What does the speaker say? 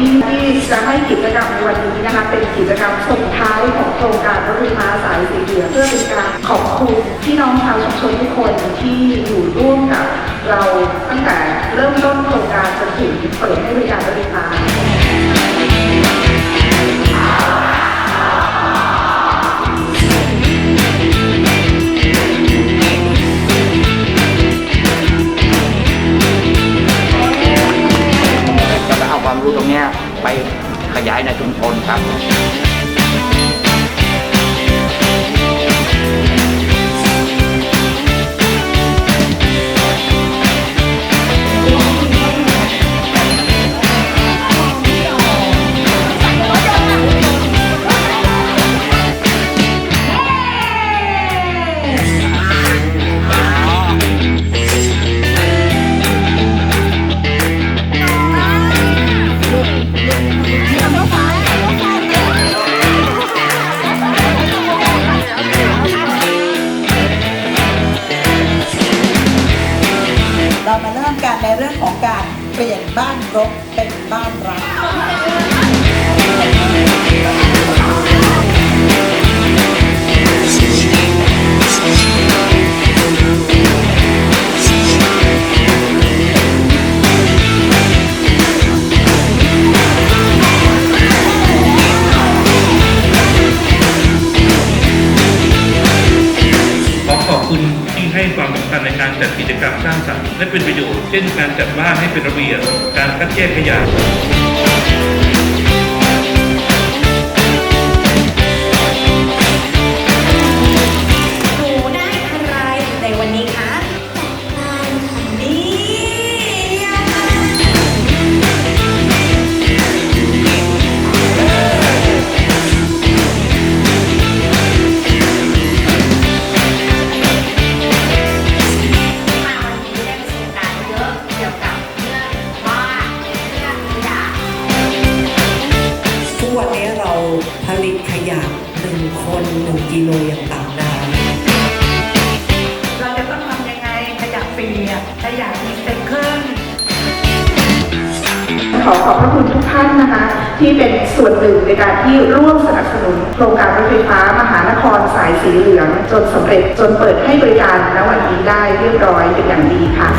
ยิ่ที่จะให้กิจกรรมในวันนี้นะคะเป็นกิจกรรมส่งท้ายของโครงการรถไฟฟ้าสายสีเหลืองเพื่อเป็นการขอบคุณพี่น้องชาวชุมชนทุกคนที่อยู่ร่วมกับเราตั้งแต่เริ่มต้นโครงการจนถึงเปิดให้บริการรถไฟฟ้า ความรู้ตรงนี้ไปขยายในชุมชนครับ เรามาเริ่มกันในเรื่องของการเปลี่ยนบ้านรกเป็นบ้านรัก ในการจัดกิจกรรมสร้างสรรค์และเป็นประโยชน์ เช่นการจัดบ้านให้เป็นระเบียบ การคัดแยกขยะ หน่ว1กิโลอย่างต่ำได้เราจะต้องทำยังไงขยะเปียกขยะรีไซเคิลขอขอบพระคุณทุกท่านนะคะที่เป็นส่วนหนึ่งในการที่ร่วมสนับสนุนโครงการรถไฟฟ้ามหานครสายสีเหลือง จนสำเร็จจนเปิดให้บริการณวันนี้ได้เรียบร้อยเป็นอย่างดีค่ะ